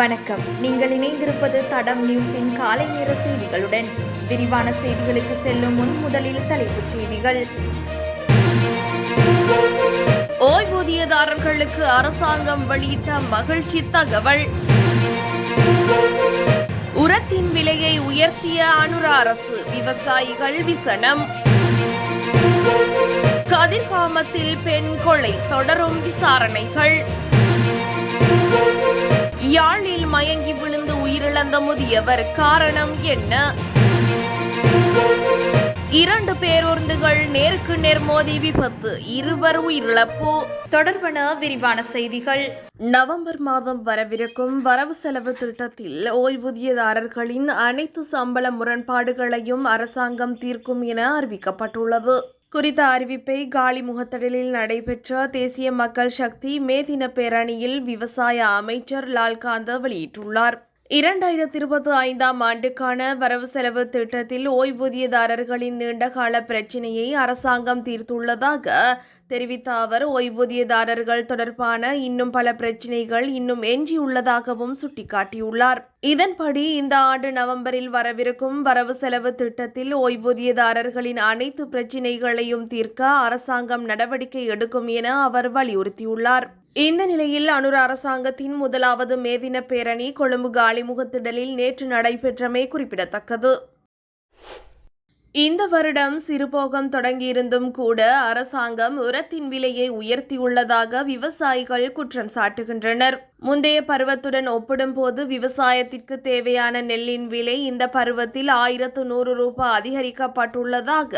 வணக்கம். நீங்கள் இணைந்திருப்பது தடம் நியூஸின் காலை நேர செய்திகளுடன். விரிவான செய்திகளுக்கு செல்லும் முன் முதலில் தலைப்புச் செய்திகள். ஓய்வூதியதாரர்களுக்கு அரசாங்கம் வெளியிட்ட மகிழ்ச்சி தகவல். உரத்தின் விலையை உயர்த்திய அனுர அரசு விவசாயிகள் விசனம். கதிர்காமத்தில் பெண் கொலை தொடரும் விசாரணைகள். யாழில் மயங்கி விழுந்து உயிரிழந்த முதியவர் காரணம் என்ன? இரண்டு பேருந்துகள் நேருக்கு நேர் மோதி விபத்து. இருவர் உயிரிழப்பு. தொடர்பான விரிவான செய்திகள். நவம்பர் மாதம் வரவிருக்கும் வரவு செலவு திட்டத்தில் ஓய்வூதியதாரர்களின் அனைத்து சம்பள முரண்பாடுகளையும் அரசாங்கம் தீர்க்கும் என அறிவிக்கப்பட்டுள்ளது. குறித்த அறிவிப்பை காலி முகத்தடலில் நடைபெற்ற தேசிய மக்கள் சக்தி மே தின பேரணியில் விவசாய அமைச்சர் லால்காந்த வெளியிட்டுள்ளார். இரண்டாயிரத்தி இருபத்தி ஐந்தாம் ஆண்டுக்கான வரவு செலவு திட்டத்தில் ஓய்வூதியதாரர்களின் நீண்டகால பிரச்சினையை அரசாங்கம் தீர்த்துள்ளதாக தெரிவித்த அவர் ஓய்வூதியதாரர்கள் தொடர்பான இன்னும் பல பிரச்சினைகள் இன்னும் எஞ்சியுள்ளதாகவும் சுட்டிக்காட்டியுள்ளார். இதன்படி இந்த ஆண்டு நவம்பரில் வரவிருக்கும் வரவு செலவு திட்டத்தில் ஓய்வூதியதாரர்களின் அனைத்து பிரச்சினைகளையும் தீர்க்க அரசாங்கம் நடவடிக்கை எடுக்கும் என அவர் வலியுறுத்தியுள்ளார். இந்த நிலையில் அனுர அரசாங்கத்தின் முதலாவது மேதின பேரணி கொழும்பு காலிமுகத்திடலில் நேற்று நடைபெற்றமை குறிப்பிடத்தக்கது. இந்த வருடம் சிறுபோகம் தொடங்கியிருந்தும் கூட அரசாங்கம் உரத்தின் விலையை உயர்த்தியுள்ளதாக விவசாயிகள் குற்றம் சாட்டுகின்றனர். முந்தைய பருவத்துடன் ஒப்பிடும்போது விவசாயத்திற்கு தேவையான நெல்லின் விலை இந்த பருவத்தில் ஆயிரத்து நூறு ரூபாய் அதிகரிக்கப்பட்டுள்ளதாக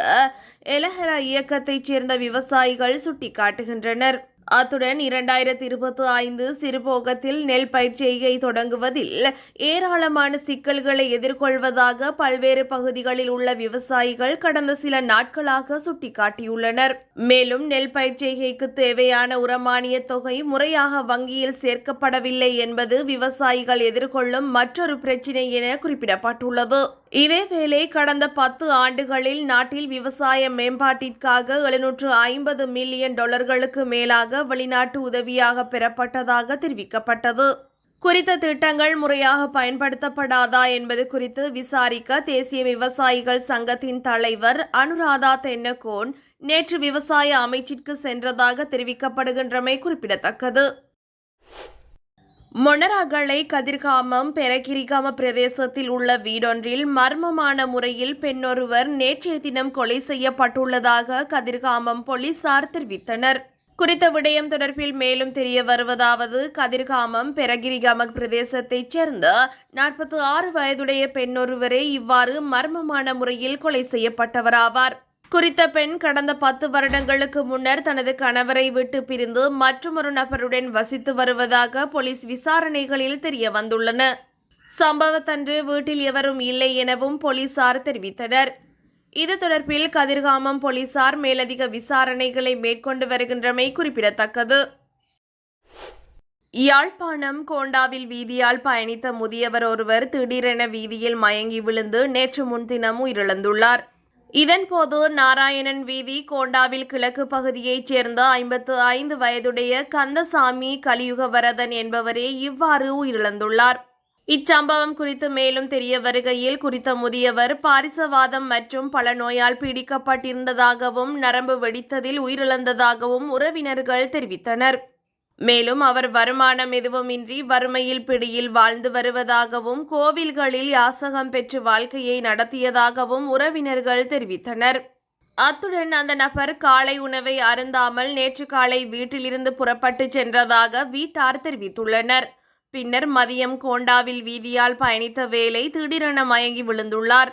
எலஹரா இயக்கத்தைச் சேர்ந்த விவசாயிகள் சுட்டிக்காட்டுகின்றனர். அத்துடன் இரண்டாயிரத்தி இருபத்தி ஐந்து சிறுபோகத்தில் நெல் பயிர் செய்கை தொடங்குவதில் ஏராளமான சிக்கல்களை எதிர்கொள்வதாக பல்வேறு பகுதிகளில் உள்ள விவசாயிகள் கடந்த சில நாட்களாக சுட்டிக்காட்டியுள்ளனர். மேலும் நெல் பயிர் செய்கைக்கு தேவையான உரமானிய தொகை முறையாக வங்கியில் சேர்க்கப்படவில்லை என்பது விவசாயிகள் எதிர்கொள்ளும் மற்றொரு பிரச்சினை என குறிப்பிடப்பட்டுள்ளது. இதேவேளை கடந்த பத்து ஆண்டுகளில் நாட்டில் விவசாய மேம்பாட்டிற்காக எழுநூற்று ஐம்பது மில்லியன் டாலர்களுக்கு மேலாக வெளிநாட்டு உதவியாக பெறப்பட்டதாக தெரிவிக்கப்பட்டது. குறித்த திட்டங்கள் முறையாக பயன்படுத்தப்படாதா என்பது குறித்து விசாரிக்க தேசிய விவசாயிகள் சங்கத்தின் தலைவர் அனுராதா தென்னகோன் நேற்று விவசாய அமைச்சிற்கு சென்றதாக தெரிவிக்கப்படுகின்றமை குறிப்பிடத்தக்கது. மொனராகலை கதிர்காமம் பெரகிரிகாம பிரதேசத்தில் உள்ள வீடொன்றில் மர்மமான முறையில் பெண்ணொருவர் நேற்றைய தினம் கொலை செய்யப்பட்டுள்ளதாக கதிர்காமம் போலீசார் தெரிவித்தனர். குறித்த விடயம் தொடர்பில் மேலும் தெரிய வருவதாவது கதிர்காமம் பெரகிரிகாம பிரதேசத்தைச் சேர்ந்த நாற்பத்தி ஆறு வயதுடைய பெண்ணொருவரே இவ்வாறு மர்மமான முறையில் கொலை செய்யப்பட்டவராவார். குறித்த பெண் கடந்த பத்து வருடங்களுக்கு முன்னர் தனது கணவரை விட்டு பிரிந்து மற்றொரு நபருடன் வசித்து வருவதாக போலீஸ் விசாரணைகளில் தெரிய வந்துள்ளன. சம்பவத்தன்று வீட்டில் எவரும் இல்லை எனவும் போலீசார் தெரிவித்தனர். இது தொடர்பில் கதிர்காமம் போலீசார் மேலதிக விசாரணைகளை மேற்கொண்டு வருகின்றமை குறிப்பிடத்தக்கது. யாழ்ப்பாணம் கோண்டாவில் வீதியால் பயணித்த முதியவர் ஒருவர் திடீரென வீதியில் மயங்கி விழுந்து நேற்று முன்தினம் உயிரிழந்துள்ளார். இதன்போது நாராயணன் வீதி கோண்டாவில் கிழக்கு பகுதியைச் சேர்ந்த ஐம்பத்து ஐந்து வயதுடைய கந்தசாமி கலியுகவரதன் என்பவரே இவ்வாறு உயிரிழந்துள்ளார். இச்சம்பவம் குறித்து மேலும் தெரிய வருகையில் குறித்த முதியவர் பாரிசவாதம் மற்றும் பல நோயால் பீடிக்கப்பட்டிருந்ததாகவும் நரம்பு வெடித்ததில் உயிரிழந்ததாகவும் உறவினர்கள் தெரிவித்தனர். மேலும் அவர் வருமானம் எதுவுமின்றி வறுமையில் பிடியில் வாழ்ந்து வருவதாகவும் கோவில்களில் யாசகம் பெற்று வாழ்க்கையை நடத்தியதாகவும் உறவினர்கள் தெரிவித்தனர். அத்துடன் அந்த நபர் காலை உணவை அருந்தாமல் நேற்று காலை வீட்டிலிருந்து புறப்பட்டு சென்றதாக வீட்டார் தெரிவித்துள்ளனர். பின்னர் மதியம் கோண்டாவில் வீதியால் பயணித்த வேலை திடீரென மயங்கி விழுந்துள்ளார்.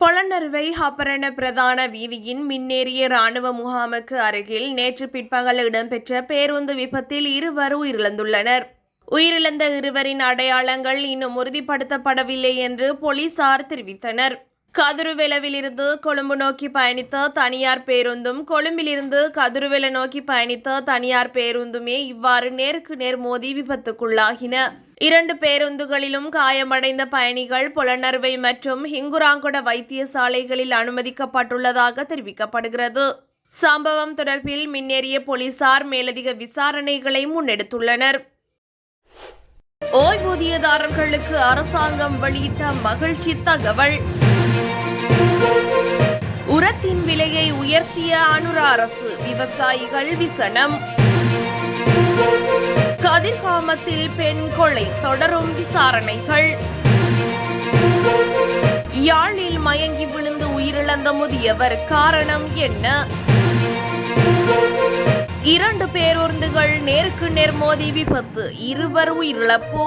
பொலனறுவை ஹபரண பிரதான வீதியின் மின்னேறிய ராணுவ முகாமுக்கு அருகில் நேற்று பிற்பகல் இடம்பெற்ற பேருந்து விபத்தில் இருவர் உயிரிழந்துள்ளனர். உயிரிழந்த இருவரின் அடையாளங்கள் இன்னும் உறுதிப்படுத்தப்படவில்லை என்று போலீசார் தெரிவித்தனர். கதிருவெலவிலிருந்து கொழும்பு நோக்கி பயணித்த தனியார் பேருந்தும் கொழும்பிலிருந்து கதிருவெல நோக்கி பயணித்த தனியார் பேருந்துமே இவ்வாறு நேருக்கு நேர் மோதி விபத்துக்குள்ளாகின. இரண்டு பேருந்துகளிலும் காயமடைந்த பயணிகள் புலனர்வை மற்றும் ஹிங்குராங்கொட வைத்தியசாலைகளில் அனுமதிக்கப்பட்டுள்ளதாக தெரிவிக்கப்படுகிறது. சம்பவம் தொடர்பில் மின்னேறிய போலீசார் மேலதிக விசாரணைகளை முன்னெடுத்துள்ளனர். ஓய்வூதியதாரர்களுக்கு அரசாங்கம் வெளியிட்ட மகிழ்ச்சி தகவல். உரத்தின் விலையை உயர்த்திய அனுர அரசு விவசாயிகள் விசனம். கதிர்காமத்தில் பெண் கொலை தொடரும் விசாரணைகள். யாழில் மயங்கி விழுந்து உயிரிழந்த முதியவர் காரணம் என்ன? இரண்டு பேருந்துகள் நேருக்கு நேர் மோதி விபத்து இருவர் உயிரிழப்பு.